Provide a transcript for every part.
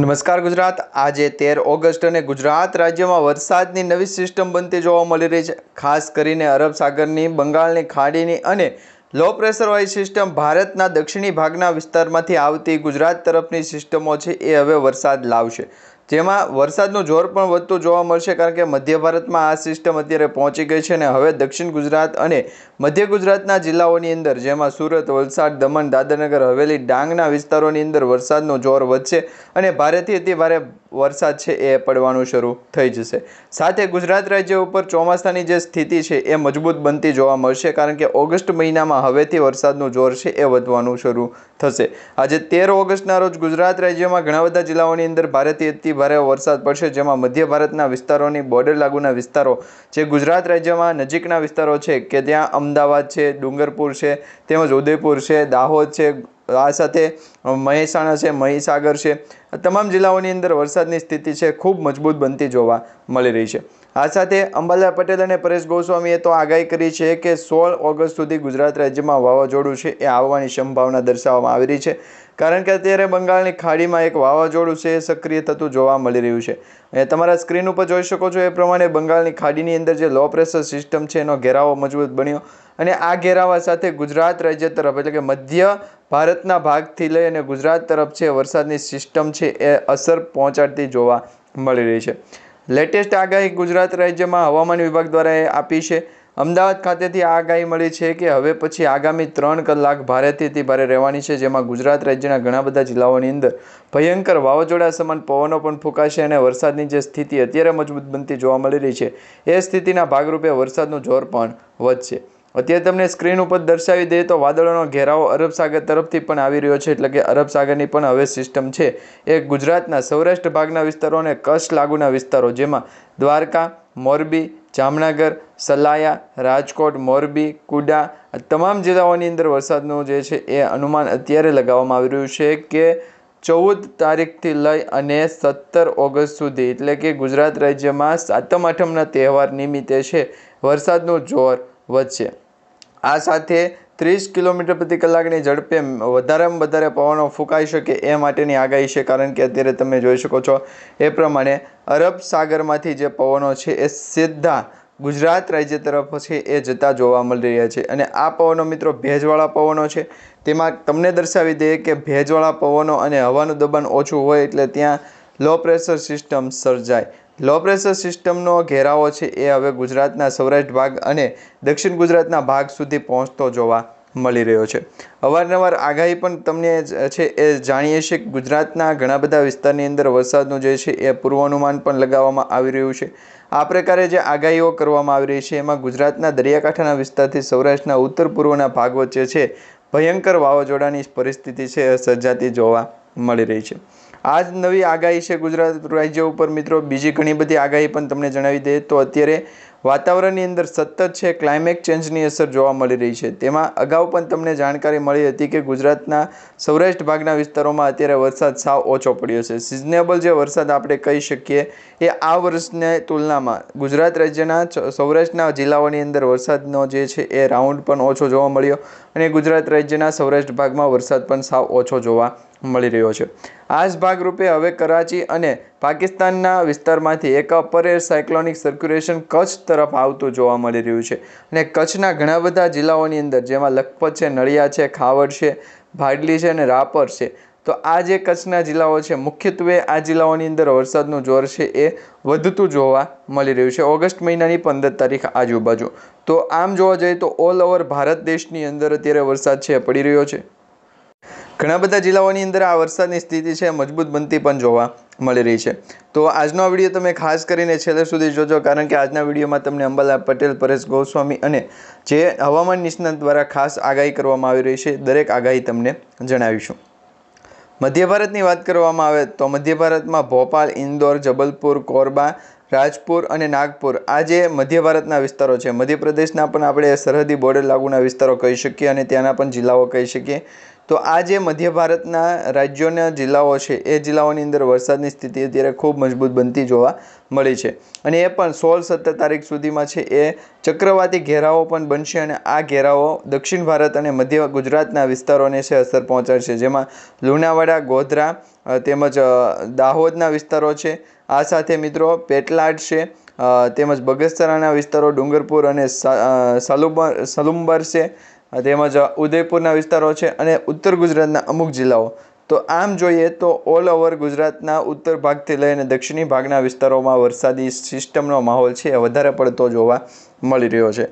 નમસ્કાર ગુજરાત. આજે તેર ઓગસ્ટ અને ગુજરાત રાજ્યમાં વરસાદની નવી સિસ્ટમ બનતી જોવા મળી રહી છે. ખાસ કરીને અરબ સાગરની, બંગાળની ખાડીની અને લો પ્રેશર પ્રેશરવાળી સિસ્ટમ ભારતના દક્ષિણી ભાગના વિસ્તારમાંથી આવતી ગુજરાત તરફની સિસ્ટમો છે, એ હવે વરસાદ લાવશે. જેમાં વરસાદનું જોર પણ વધતું જોવા મળશે કારણ કે મધ્ય ભારતમાં આ સિસ્ટમ અત્યારે પહોંચી ગઈ છે અને હવે દક્ષિણ ગુજરાત અને મધ્ય ગુજરાતના જિલ્લાઓની અંદર, જેમાં સુરત, વલસાડ, દમણ, દાદરનગર, હવેલી, ડાંગના વિસ્તારોની અંદર વરસાદનું જોર વધશે અને ભારેથી અતિ ભારે વરસાદ છે એ પડવાનું શરૂ થઈ જશે. સાથે ગુજરાત રાજ્ય ઉપર ચોમાસાની જે સ્થિતિ છે એ મજબૂત બનતી જોવા મળશે કારણ કે ઓગસ્ટ મહિનામાં હવેથી વરસાદનું જોર છે એ વધવાનું શરૂ થશે. આજે તેર ઓગસ્ટના રોજ ગુજરાત રાજ્યમાં ઘણા બધા જિલ્લાઓની અંદર ભારેથી અતિ ભારે વરસાદ પડશે, જેમાં મધ્ય ભારતના વિસ્તારોની બોર્ડર લાગુના વિસ્તારો જે ગુજરાત રાજ્યમાં નજીકના વિસ્તારો છે, કે ત્યાં અમદાવાદ છે, ડુંગરપુર છે, તેમજ ઉદયપુર છે, દાહોદ છે, આ સાથે મહેસાણા છે, મહીસાગર છે તમામ જિલ્લાઓની અંદર વરસાદની સ્થિતિ છે, ખૂબ મજબૂત બનતી જોવા મળી રહી છે. આ સાથે અંબાલાલ પટેલ અને પરેશ ગોસ્વામીએ તો આગાહી કરી છે કે સોળ ઓગસ્ટ સુધી ગુજરાત રાજ્યમાં વાવાઝોડું છે, એ આવવાની સંભાવના દર્શાવવામાં આવી રહી છે. કારણ કે અત્યારે બંગાળની ખાડીમાં એક વાવાઝોડું છે, એ સક્રિય થતું જોવા મળી રહ્યું છે. અને તમારા સ્ક્રીન ઉપર જોઈ શકો છો એ પ્રમાણે બંગાળની ખાડીની અંદર જે લો પ્રેશર સિસ્ટમ છે, એનો ઘેરાવો મજબૂત બન્યો. અને આ ઘેરાવા સાથે ગુજરાત રાજ્ય તરફ એટલે કે મધ્ય ભારતના ભાગથી લઈ અને ગુજરાત તરફ છે, વરસાદની સિસ્ટમ છે, એ અસર પહોંચાડતી જોવા મળી રહી છે. લેટેસ્ટ આગાહી ગુજરાત રાજ્યમાં હવામાન વિભાગ દ્વારા આપી છે. અમદાવાદ ખાતેથી આ આગાહી મળી છે કે હવે પછી આગામી ત્રણ કલાક ભારેથી અતિ ભારે રહેવાની છે, જેમાં ગુજરાત રાજ્યના ઘણા બધા જિલ્લાઓની અંદર ભયંકર વાવાઝોડા સમાન પવનો પણ ફૂંકાશે અને વરસાદની જે સ્થિતિ અત્યારે મજબૂત બનતી જોવા મળી રહી છે, એ સ્થિતિના ભાગરૂપે વરસાદનું જોર પણ વધશે. અત્યારે તમને સ્ક્રીન ઉપર દર્શાવી દઈએ તો વાદળોનો ઘેરાવો અરબ સાગર તરફથી પણ આવી રહ્યો છે, એટલે કે અરબ સાગરની પણ હવે સિસ્ટમ છે, એ ગુજરાતના સૌરાષ્ટ્ર ભાગના વિસ્તારો અને કચ્છ લાગુના વિસ્તારો, જેમાં દ્વારકા, મોરબી જામનગર, સલાયા, રાજકોટ, મોરબી, કુડા આ તમામ જિલ્લાઓની અંદર વરસાદનું જે છે એ અનુમાન અત્યારે લગાવવામાં આવી રહ્યું છે કે ચૌદ તારીખથી લઈ અને સત્તર ઓગસ્ટ સુધી, એટલે કે ગુજરાત રાજ્યમાં સાતમ આઠમના તહેવાર નિમિત્તે છે વરસાદનું જોર વધશે. આ સાથે ત્રીસ કિલોમીટર પ્રતિ કલાકની ઝડપે વધારેમાં વધારે પવનો ફૂંકાઈ શકે એ માટેની આગાહી છે. કારણ કે અત્યારે તમે જોઈ શકો છો એ પ્રમાણે અરબ સાગરમાંથી જે પવનો છે એ સીધા ગુજરાત રાજ્ય તરફ છે એ જતા જોવા મળી રહ્યા છે. અને આ પવનો મિત્રો ભેજવાળા પવનો છે. તેમાં તમને દર્શાવી દઈએ કે ભેજવાળા પવનો અને હવાનું દબાણ ઓછું હોય એટલે ત્યાં લો પ્રેશર સિસ્ટમ સર્જાય. લો પ્રેશર સિસ્ટમનો ઘેરાવો છે એ હવે ગુજરાતના સૌરાષ્ટ્ર ભાગ અને દક્ષિણ ગુજરાતના ભાગ સુધી પહોંચતો જોવા મળી રહ્યો છે. અવારનવાર આગાહી પણ તમને છે એ જાણીએ છીએ ગુજરાતના ઘણા બધા વિસ્તારની અંદર વરસાદનું જે છે એ પૂર્વાનુમાન પણ લગાવવામાં આવી રહ્યું છે. આ પ્રકારે જે આગાહીઓ કરવામાં આવી રહી છે એમાં ગુજરાતના દરિયાકાંઠાના વિસ્તારથી સૌરાષ્ટ્રના ઉત્તર પૂર્વના ભાગ વચ્ચે છે ભયંકર વાવાઝોડાની પરિસ્થિતિ છે સર્જાતી જોવા મળી રહી છે. આ જ નવી આગાહી છે ગુજરાત રાજ્ય ઉપર. મિત્રો, બીજી ઘણી બધી આગાહી પણ તમને જણાવી દઈએ તો અત્યારે વાતાવરણની અંદર સતત છે ક્લાઇમેટ ચેન્જની અસર જોવા મળી રહી છે. તેમાં અગાઉ પણ તમને જાણકારી મળી હતી કે ગુજરાતના સૌરાષ્ટ્ર ભાગના વિસ્તારોમાં અત્યારે વરસાદ સાવ ઓછો પડ્યો છે. સિઝનેબલ જે વરસાદ આપણે કહી શકીએ એ આ વર્ષની તુલનામાં ગુજરાત રાજ્યના સૌરાષ્ટ્રના જિલ્લાઓની અંદર વરસાદનો જે છે એ રાઉન્ડ પણ ઓછો જોવા મળ્યો અને ગુજરાત રાજ્યના સૌરાષ્ટ્ર ભાગમાં વરસાદ પણ સાવ ઓછો જોવા મળી રહ્યો છે. આ ભાગરૂપે હવે કરાચી અને પાકિસ્તાનના વિસ્તારમાંથી એક upper air cyclonic circulation Kutch તરફ આવતું જોવા મળી રહ્યું છે. અને કચ્છના ઘણા બધા જિલ્લાઓની અંદર, જેમાં લખપત છે નળિયા છે, ખાવડ છે, ભાડલી છે અને રાપર છે. તો આ જે કચ્છના જિલ્લાઓ છે, મુખ્યત્વે આ જિલ્લાઓની અંદર વરસાદનું જોર છે એ વધતું જોવા મળી રહ્યું છે. ઓગસ્ટ મહિનાની પંદર તારીખ આજુબાજુ. તો આમ જોવા જઈએ તો ઓલ ઓવર ભારત દેશની અંદર અત્યારે વરસાદ છે, પડી રહ્યો છે. ઘણા બધા જિલ્લાઓની અંદર આ વરસાદની સ્થિતિ છે, મજબૂત બનતી પણ જોવા મળી રહી છે. તો આજનો વીડિયો તમે ખાસ કરીને છેલ્લે સુધી જોજો, કારણ કે આજના વિડીયોમાં તમને અંબાલાલ પટેલ, પરેશ ગોસ્વામી અને જે હવામાન નિષ્ણાત દ્વારા ખાસ આગાહી કરવામાં આવી રહી છે, દરેક આગાહી તમને જણાવીશું. મધ્ય ભારતની વાત કરવામાં આવે તો મધ્ય ભારતમાં ભોપાલ, ઇન્દોર, જબલપુર, કોરબા, રાજપુર અને નાગપુર આ જે મધ્ય ભારતના વિસ્તારો છે, મધ્યપ્રદેશના પણ આપણે સરહદી બોર્ડર લાગુના વિસ્તારો કહી શકીએ અને ત્યાંના પણ જિલ્લાઓ કહી શકીએ. તો આ જે મધ્ય ભારતના રાજ્યોના જિલ્લાઓ છે, એ જિલ્લાઓની અંદર વરસાદની સ્થિતિ અત્યારે ખૂબ મજબૂત બનતી જોવા મળી છે. અને એ પણ સોળ સત્તર તારીખ સુધીમાં છે, એ ચક્રવાતી ઘેરાઓ પણ બનશે અને આ ઘેરાઓ દક્ષિણ ભારત અને મધ્ય ગુજરાતના વિસ્તારોને છે અસર પહોંચાડશે. જેમાં લુણાવાડા, ગોધરા તેમજ દાહોદના વિસ્તારો છે. આ સાથે મિત્રો પેટલાડ છે તેમજ બગસરાના વિસ્તારો ડુંગરપુર અને સલુબર, સલુંબર છે. તેમજ ઉદયપુરના વિસ્તારો છે અને ઉત્તર ગુજરાતના અમુક જિલ્લાઓ. તો આમ જોઈએ તો ઓલ ઓવર ગુજરાતના ઉત્તર ભાગથી લઈને દક્ષિણી ભાગના વિસ્તારોમાં વરસાદી સિસ્ટમનો માહોલ છે, એ વધારે પડતો જોવા મળી રહ્યો છે.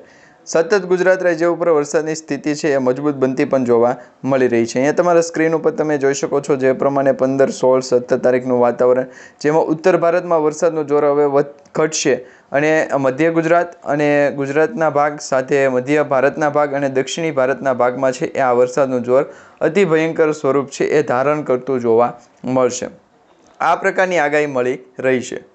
સતત ગુજરાત રાજ્ય ઉપર વરસાદની સ્થિતિ છે એ મજબૂત બનતી પણ જોવા મળી રહી છે. અહીંયા તમારા સ્ક્રીન ઉપર તમે જોઈ શકો છો જે પ્રમાણે પંદર સોળ સત્તર તારીખનું વાતાવરણ, જેમાં ઉત્તર ભારતમાં વરસાદનું જોર હવે ઘટશે. અને મધ્ય ગુજરાત અને ગુજરાતના ભાગ સાથે મધ્ય ભારતના ભાગ અને દક્ષિણી ભારતના ભાગમાં છે એ આ વરસાદનું જોર અતિ ભયંકર સ્વરૂપ છે એ ધારણ કરતું જોવા મળશે. આ પ્રકારની આગાહી મળી રહી છે.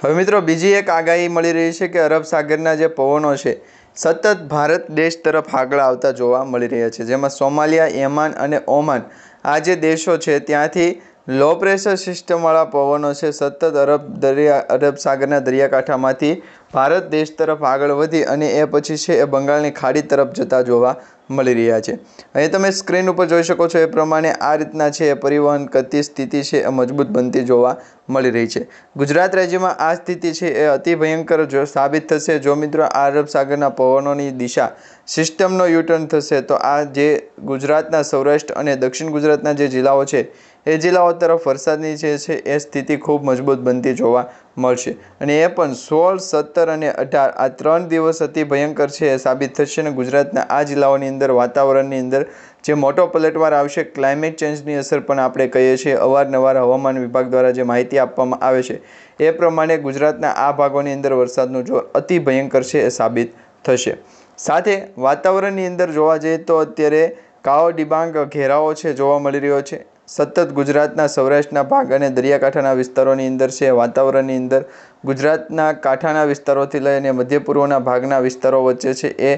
હવે મિત્રો બીજી એક આગાહી મળી રહી છે કે અરબ સાગરના જે પવનો છે સતત ભારત દેશ તરફ આગળ આવતા જોવા મળી રહ્યા છે. જેમાં સોમાલિયા, યમાન અને ઓમાન આ જે દેશો છે, ત્યાંથી લો પ્રેશર સિસ્ટમવાળા પવનો છે. સતત અરબ દરિયા, અરબ સાગરના દરિયાકાંઠામાંથી ભારત દેશ તરફ આગળ વધી અને એ પછી છે એ બંગાળની ખાડી તરફ જતા જોવા મળી રહ્યા છે. અહીં તમે સ્ક્રીન ઉપર જોઈ શકો છો એ પ્રમાણે આ રીતના છે એ પરિવહન કરતી સ્થિતિ છે એ મજબૂત બનતી જોવા મળી રહી છે. ગુજરાત રાજ્યમાં આ સ્થિતિ છે એ અતિ ભયંકર જો સાબિત થશે. જો મિત્રો આ અરબ સાગરના પવનોની દિશા સિસ્ટમનો યુટર્ન થશે, તો આ જે ગુજરાતના સૌરાષ્ટ્ર અને દક્ષિણ ગુજરાતના જે જિલ્લાઓ છે એ જિલ્લાઓ તરફ વરસાદની જે છે એ સ્થિતિ ખૂબ મજબૂત બનતી જોવા મળશે. અને એ પણ સોળ, સત્તર અને અઢાર આ ત્રણ દિવસ અતિ ભયંકર છે એ સાબિત થશે અને ગુજરાતના આ જિલ્લાઓની અંદર, વાતાવરણની અંદર જે મોટો પલટવાર આવશે ક્લાઇમેટ ચેન્જની અસર પણ આપણે કહીએ છીએ, અવારનવાર હવામાન વિભાગ દ્વારા જે માહિતી આપવામાં આવે છે, એ પ્રમાણે ગુજરાતના આ ભાગોની અંદર વરસાદનું જોર અતિ ભયંકર છે એ સાબિત થશે. સાથે વાતાવરણની અંદર જોવા જઈએ તો અત્યારે કાળો ડિબાંગ ઘેરાવો છે, જોવા મળી રહ્યો છે. સતત ગુજરાતના સૌરાષ્ટ્રના ભાગ અને દરિયાકાંઠાના વિસ્તારોની અંદર છે. વાતાવરણની અંદર ગુજરાતના કાંઠાના વિસ્તારોથી લઈને મધ્ય પૂર્વના ભાગના વિસ્તારો વચ્ચે છે. એ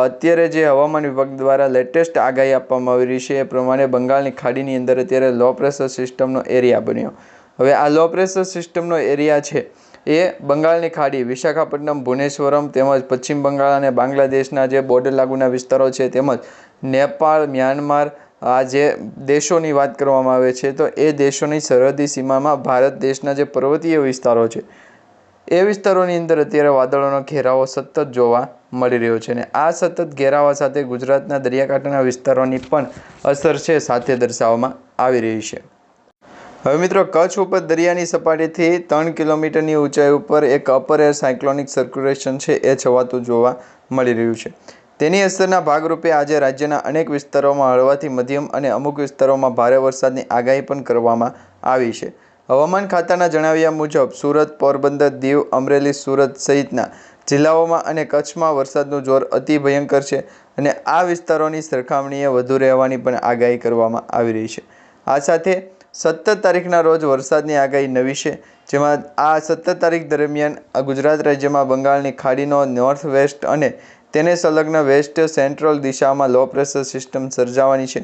અત્યારે જે હવામાન વિભાગ દ્વારા લેટેસ્ટ આગાહી આપવામાં આવી રહી છે, એ પ્રમાણે બંગાળની ખાડીની અંદર અત્યારે લો પ્રેશર સિસ્ટમનો એરિયા બન્યો. હવે આ લો પ્રેશર સિસ્ટમનો એરિયા છે એ બંગાળની ખાડી, વિશાખાપટ્ટનમ, ભુવનેશ્વરમ તેમજ પશ્ચિમ બંગાળ અને બાંગ્લાદેશના જે બોર્ડર લાગુના વિસ્તારો છે તેમજ નેપાળ, મ્યાનમાર આ જે દેશોની વાત કરવામાં આવે છે, તો એ દેશોની સરહદી સીમામાં ભારત દેશના જે પર્વતીય વિસ્તારો છે, એ વિસ્તારોની અંદર અત્યારે વાદળોનો ઘેરાવો સતત જોવા મળી રહ્યો છે અને આ સતત ઘેરાવા સાથે ગુજરાતના દરિયાકાંઠાના વિસ્તારોની પણ અસર છે સાથે દર્શાવવામાં આવી રહી છે. હવે મિત્રો, કચ્છ ઉપર દરિયાની સપાટીથી ત્રણ કિલોમીટરની ઊંચાઈ ઉપર એક અપર એર સાયક્લોનિક સર્ક્યુલેશન છે, એ છવાતું જોવા મળી રહ્યું છે. તેની અસરના ભાગરૂપે આજે રાજ્યના અનેક વિસ્તારોમાં હળવાથી મધ્યમ અને અમુક વિસ્તારોમાં ભારે વરસાદની આગાહી પણ કરવામાં આવી છે. હવામાન ખાતાના જણાવ્યા મુજબ, સુરત, પોરબંદર, દીવ, અમરેલી, સુરત સહિતના જિલ્લાઓમાં અને કચ્છમાં વરસાદનું જોર અતિ ભયંકર છે અને આ વિસ્તારોની સરખામણીએ વધુ રહેવાની પણ આગાહી કરવામાં આવી રહી છે. આ સાથે સત્તર તારીખના રોજ વરસાદની આગાહી નવી છે, જેમાં આ સત્તર તારીખ દરમિયાન ગુજરાત રાજ્યમાં બંગાળની ખાડીનો નોર્થ વેસ્ટ અને તેને સંલગ્ન વેસ્ટ સેન્ટ્રલ દિશામાં લો પ્રેશર સિસ્ટમ સર્જાવાની છે.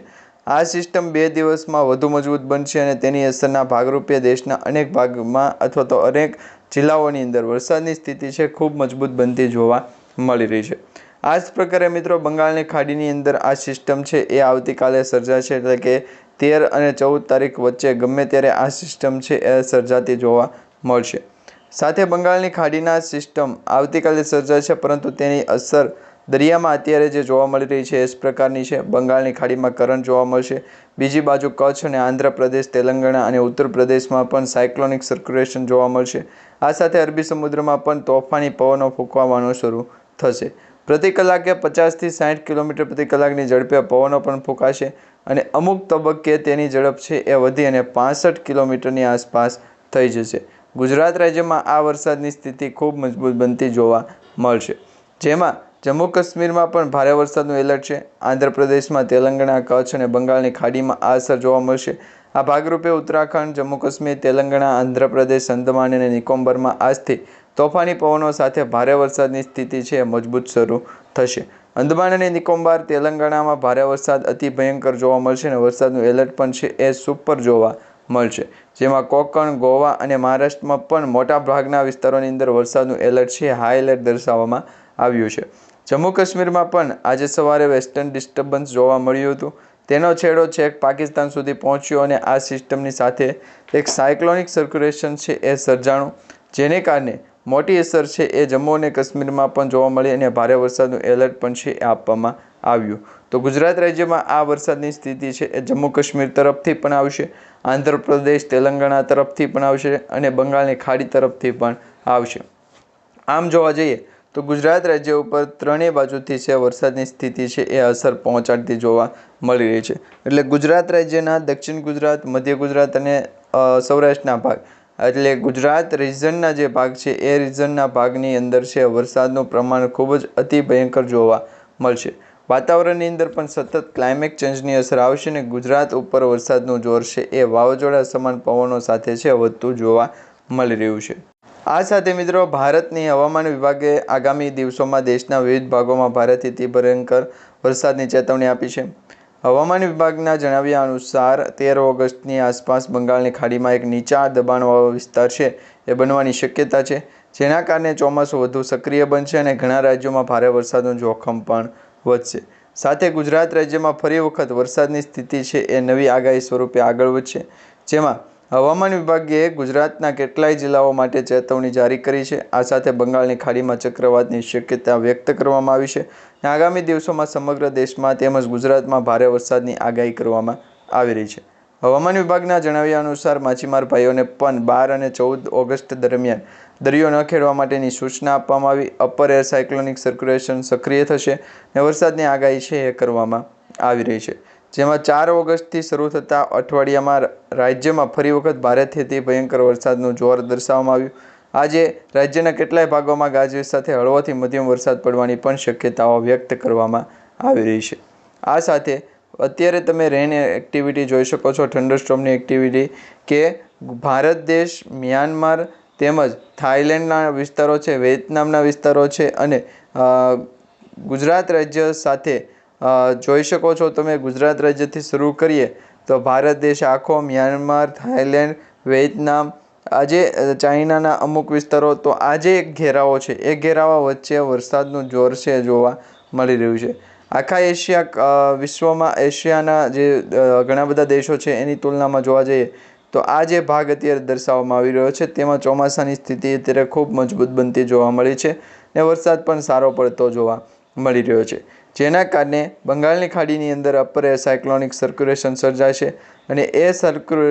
આ સિસ્ટમ બે દિવસમાં વધુ મજબૂત બનશે અને તેની અસરના ભાગરૂપે દેશના અનેક ભાગમાં અથવા તો અનેક જિલ્લાઓની અંદર વરસાદની સ્થિતિ છે, ખૂબ મજબૂત બનતી જોવા મળી રહી છે. આ જ પ્રકારે મિત્રો બંગાળની ખાડીની અંદર આ સિસ્ટમ છે, એ આવતીકાલે સર્જાશે એટલે કે તેર અને ચૌદ તારીખ વચ્ચે ગમે ત્યારે આ સિસ્ટમ છે, એ સર્જાતી જોવા મળશે. સાથે બંગાળની ખાડીના સિસ્ટમ આવતીકાલે સર્જાશે પરંતુ તેની અસર દરિયામાં અત્યારે જે જોવા મળી રહી છે, એ જ પ્રકારની છે. બંગાળની ખાડીમાં કરંટ જોવા મળશે. બીજી બાજુ કચ્છ અને આંધ્રપ્રદેશ, તેલંગાણા અને ઉત્તર પ્રદેશમાં પણ સાયક્લોનિક સર્ક્યુલેશન જોવા મળશે. આ સાથે અરબી સમુદ્રમાં પણ તોફાની પવનો ફૂંકવાનો શરૂ થશે. પ્રતિ કલાકે પચાસથી સાઠ કિલોમીટર પ્રતિ કલાકની ઝડપે પવનો પણ ફૂંકાશે અને અમુક તબક્કે તેની ઝડપ છે એ વધી અને પાસઠ કિલોમીટરની આસપાસ થઈ જશે. ગુજરાત રાજ્યમાં આ વરસાદની સ્થિતિ ખૂબ મજબૂત બનતી જોવા મળશે. જેમાં જમ્મુ કાશ્મીરમાં પણ ભારે વરસાદનું એલર્ટ છે. આંધ્રપ્રદેશમાં તેલંગાણા, કચ્છ અને બંગાળની ખાડીમાં આ અસર જોવા મળશે. આ ભાગરૂપે ઉત્તરાખંડ, જમ્મુ કાશ્મીર, તેલંગાણા, આંધ્રપ્રદેશ અંદમાન અને નિકોમ્બરમાં આજથી તોફાની પવનો સાથે ભારે વરસાદની સ્થિતિ છે મજબૂત શરૂ થશે. અંદમાન અને નિકોબાર, તેલંગાણામાં ભારે વરસાદ અતિ ભયંકર જોવા મળશે અને વરસાદનું એલર્ટ પણ છે એ સુપર જોવા મળશે. જેમાં કોકણ, ગોવા અને મહારાષ્ટ્રમાં પણ મોટા ભાગના વિસ્તારોની અંદર વરસાદનું એલર્ટ છે, હાઈ એલર્ટ દર્શાવવામાં આવ્યું છે. જમ્મુ કાશ્મીરમાં પણ આજે સવારે વેસ્ટર્ન ડિસ્ટર્બન્સ જોવા મળ્યું હતું. તેનો છેડો છેક પાકિસ્તાન સુધી પહોંચ્યો અને આ સિસ્ટમની સાથે એક સાયક્લોનિક સર્ક્યુલેશન છે એ સર્જાણું. જેને કારણે મોટી અસર છે એ જમ્મુ અને કાશ્મીરમાં પણ જોવા મળી અને ભારે વરસાદનું એલર્ટ પણ છે એ આપવામાં આવ્યું. તો ગુજરાત રાજ્યમાં આ વરસાદની સ્થિતિ છે એ જમ્મુ કાશ્મીર તરફથી પણ આવશે, આંધ્રપ્રદેશ, તેલંગાણા તરફથી પણ આવશે અને બંગાળની ખાડી તરફથી પણ આવશે. આમ જોવા જઈએ તો ગુજરાત રાજ્ય ઉપર ત્રણેય બાજુથી છે વરસાદની સ્થિતિ છે એ અસર પહોંચાડતી જોવા મળી રહી છે. એટલે ગુજરાત રાજ્યના દક્ષિણ ગુજરાત, મધ્ય ગુજરાત અને સૌરાષ્ટ્રના ભાગ. એટલે ગુજરાત રિજનના જે ભાગ છે એ રિજનના ભાગની અંદર છે વરસાદનું પ્રમાણ ખૂબ જ અતિ ભયંકર જોવા મળશે. વાતાવરણની અંદર પણ સતત ક્લાઇમેટ ચેન્જની અસર આવશે અને ગુજરાત ઉપર વરસાદનું જોર છે. એ વાવાઝોડા સમાન પવનો સાથે છે, વધતું જોવા મળી રહ્યું છે. આ સાથે મિત્રો, ભારતની હવામાન વિભાગે આગામી દિવસોમાં દેશના વિવિધ ભાગોમાં ભારેથી અતિ ભયંકર વરસાદની ચેતવણી આપી છે. હવામાન વિભાગના જણાવ્યા અનુસાર, તેર ઓગસ્ટની આસપાસ બંગાળની ખાડીમાં એક નીચા દબાણવાળો વિસ્તાર છે, એ બનવાની શક્યતા છે, જેના કારણે ચોમાસું વધુ સક્રિય બનશે અને ઘણા રાજ્યોમાં ભારે વરસાદનું જોખમ પણ વધશે. સાથે ગુજરાત રાજ્યમાં ફરી વખત વરસાદની સ્થિતિ છે એ નવી આગાહી સ્વરૂપે આગળ વધશે. જેમાં હવામાન વિભાગે ગુજરાતના કેટલાય જિલ્લાઓ માટે ચેતવણી જારી કરી છે. આ સાથે બંગાળની ખાડીમાં ચક્રવાતની શક્યતા વ્યક્ત કરવામાં આવી છે. આગામી દિવસોમાં સમગ્ર દેશમાં તેમજ ગુજરાતમાં ભારે વરસાદની આગાહી કરવામાં આવી રહી છે. હવામાન વિભાગના જણાવ્યા અનુસાર માછીમાર ભાઈઓને પણ બાર અને ચૌદ ઓગસ્ટ દરમિયાન દરિયો ન ખેડવા માટેની સૂચના આપવામાં આવી. અપર એર સાયક્લોનિક સર્ક્યુલેશન સક્રિય થશે અને વરસાદની આગાહી છે એ કરવામાં આવી રહી છે. જેમાં ચાર ઓગસ્ટથી શરૂ થતા અઠવાડિયામાં રાજ્યમાં ફરી વખત ભારેથી તે ભયંકર વરસાદનું જોર દર્શાવવામાં આવ્યું. આજે રાજ્યના કેટલાય ભાગોમાં ગાજવીજ સાથે હળવોથી મધ્યમ વરસાદ પડવાની પણ શક્યતાઓ વ્યક્ત કરવામાં આવી રહી છે. આ સાથે અત્યારે તમે રેન એક્ટિવિટી જોઈ શકો છો થંડરસ્ટોમની એક્ટિવિટી કે ભારત દેશ, મ્યાનમાર તેમજ થાઈલેન્ડના વિસ્તારો છે, વિયેતનામના વિસ્તારો છે અને ગુજરાત રાજ્ય સાથે જોઈ શકો છો તમે ગુજરાત રાજ્યથી શરૂ કરીએ તો ભારત દેશ આખો મ્યાનમાર થાઈલેન્ડ વિયેતનામ, આજે ચાઇનાના અમુક વિસ્તારો તો આજે એક ઘેરાવો છે એ ઘેરાવા વચ્ચે વરસાદનું જોર છે જોવા મળી રહ્યું છે. આખા એશિયા વિશ્વમાં એશિયાના જે ઘણા બધા દેશો છે એની તુલનામાં જોવા જઈએ તો આ જે ભાગ અત્યારે દર્શાવવામાં આવી રહ્યો છે તેમાં ચોમાસાની સ્થિતિ અત્યારે ખૂબ મજબૂત બનતી જોવા મળી છે ને વરસાદ પણ સારો પડતો જોવા મળી રહ્યો છે. જેના કારણે બંગાળની ખાડીની અંદર અપર એર સાયક્લોનિક સર્ક્યુલેશન સર્જાશે અને એ સર્ક્યુ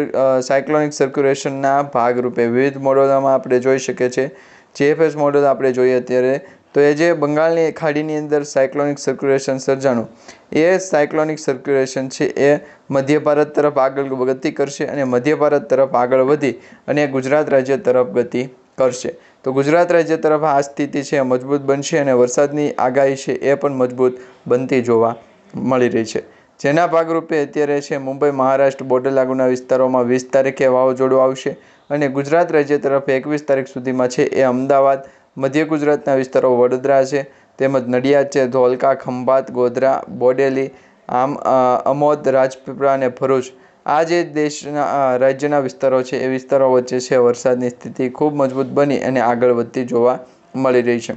સાયક્લોનિક સર્ક્યુલેશનના ભાગરૂપે વિવિધ મોડલોમાં આપણે જોઈ શકીએ છીએ. જીએફએસ મોડલ આપણે જોઈએ અત્યારે તો એ જે બંગાળની ખાડીની અંદર સાયક્લોનિક સર્ક્યુલેશન સર્જાણું, એ સાયક્લોનિક સર્ક્યુલેશન છે એ મધ્ય ભારત તરફ આગળ ગતિ કરશે અને મધ્ય ભારત તરફ આગળ વધી અને ગુજરાત રાજ્ય તરફ ગતિ કરશે. તો ગુજરાત રાજ્ય તરફ આ સ્થિતિ છે મજબૂત બનશે અને વરસાદની આગાહી છે એ પણ મજબૂત બનતી જોવા મળી રહી છે. જેના ભાગરૂપે અત્યારે છે મુંબઈ, મહારાષ્ટ્ર બોર્ડર લાગુના વિસ્તારોમાં વીસ તારીખે વાવાઝોડું આવશે અને ગુજરાત રાજ્ય તરફ એકવીસ તારીખ સુધીમાં છે એ અમદાવાદ મધ્ય ગુજરાતના વિસ્તારો વડોદરા છે, તેમજ નડિયાદ છે, ધોલકા, ખંભાત, ગોધરા, બોડેલી, આમ અમોદ, રાજપીપળા અને ભરૂચ. આ જે દેશના રાજ્યના વિસ્તારો છે, એ વિસ્તારો વચ્ચે છે, વરસાદની સ્થિતિ ખૂબ મજબૂત બની અને આગળ વધતી જોવા મળી રહી છે.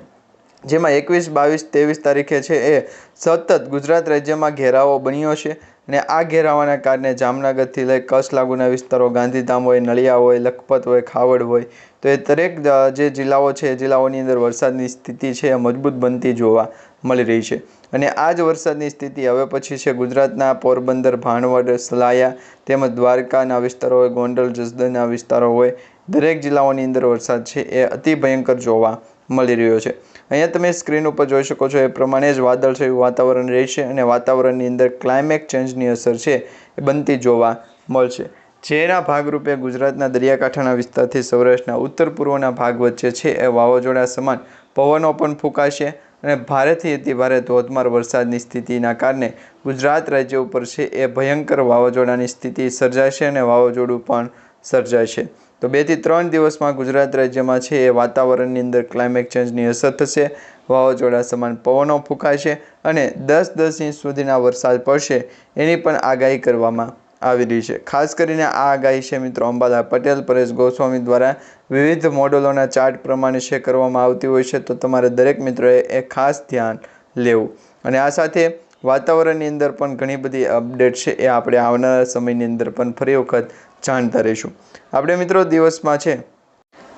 જેમાં એકવીસ, બાવીસ, ત્રેવીસ તારીખે છે એ સતત ગુજરાત રાજ્યમાં ઘેરાવો બન્યો છે. અને આ ઘેરાવાના કારણે જામનગરથી લઈ કચ્છ લાગુના વિસ્તારો, ગાંધીધામ હોય, નળિયા હોય, લખપત હોય, ખાવડ હોય, તો એ દરેક જે જિલ્લાઓ છે જિલ્લાઓની અંદર વરસાદની સ્થિતિ છે એ મજબૂત બનતી જોવા મળી રહી છે. અને આ જ વરસાદની સ્થિતિ હવે પછી છે ગુજરાતના પોરબંદર, ભાણવડ, સલાયા તેમજ દ્વારકાના વિસ્તારો હોય, ગોંડલ, જસદણના વિસ્તારો હોય, દરેક જિલ્લાઓની અંદર વરસાદ છે એ અતિ ભયંકર જોવા મળી રહ્યો છે. અહીંયા તમે સ્ક્રીન ઉપર જોઈ શકો છો, એ પ્રમાણે જ વાદળછાયું વાતાવરણ રહેશે અને વાતાવરણની અંદર ક્લાઇમેટ ચેન્જની અસર છે, એ બનતી જોવા મળશે. જેના ભાગરૂપે ગુજરાતના દરિયાકાંઠાના વિસ્તારથી સૌરાષ્ટ્રના ઉત્તર પૂર્વના ભાગ વચ્ચે છે, એ વાવાઝોડા સમાન પવનો પણ ફૂંકાશે અને ભારેથી અતિ ભારે ધોધમાર વરસાદની સ્થિતિના કારણે ગુજરાત રાજ્ય ઉપર છે, એ ભયંકર વાવાઝોડાની સ્થિતિ સર્જાશે અને વાવાઝોડું પણ સર્જાશે. તો બેથી ત્રણ દિવસમાં ગુજરાત રાજ્યમાં છે એ વાતાવરણની અંદર ક્લાઇમેટ ચેન્જની અસર થશે, વાવાઝોડા સમાન પવનો ફૂંકાશે અને દસ દસ ઇંચ સુધીના વરસાદ પડશે એની પણ આગાહી કરવામાં આવી રહી છે. ખાસ કરીને આ આગાહી છે મિત્રો અંબાલા પટેલ, પરેશ ગોસ્વામી દ્વારા વિવિધ મોડલોના ચાર્ટ પ્રમાણે શેર કરવામાં આવતી હોય છે, તો તમારે દરેક મિત્રોએ એ ખાસ ધ્યાન લેવું. અને આ સાથે વાતાવરણની અંદર પણ ઘણી બધી અપડેટ છે એ આપણે આવનારા સમયની અંદર પણ ફરી વખત જાણતા રહીશું આપણે મિત્રો દિવસમાં છે.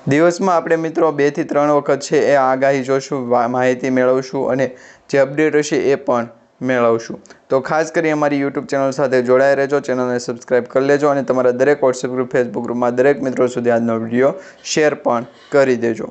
દિવસમાં આપણે મિત્રો બેથી ત્રણ વખત છે એ આગાહી જોશું માહિતી મેળવશું અને જે અપડેટ હશે એ પણ મેળવશું. તો ખાસ કરી અમારી યુટ્યુબ ચેનલ સાથે જોડાઈ રહેજો, ચેનલને સબસ્ક્રાઇબ કરી લેજો અને તમારા દરેક વોટ્સએપ ગ્રુપ ફેસબુક ગ્રુપમાં દરેક મિત્રો સુધી આજનો વીડિયો શેર પણ કરી દેજો.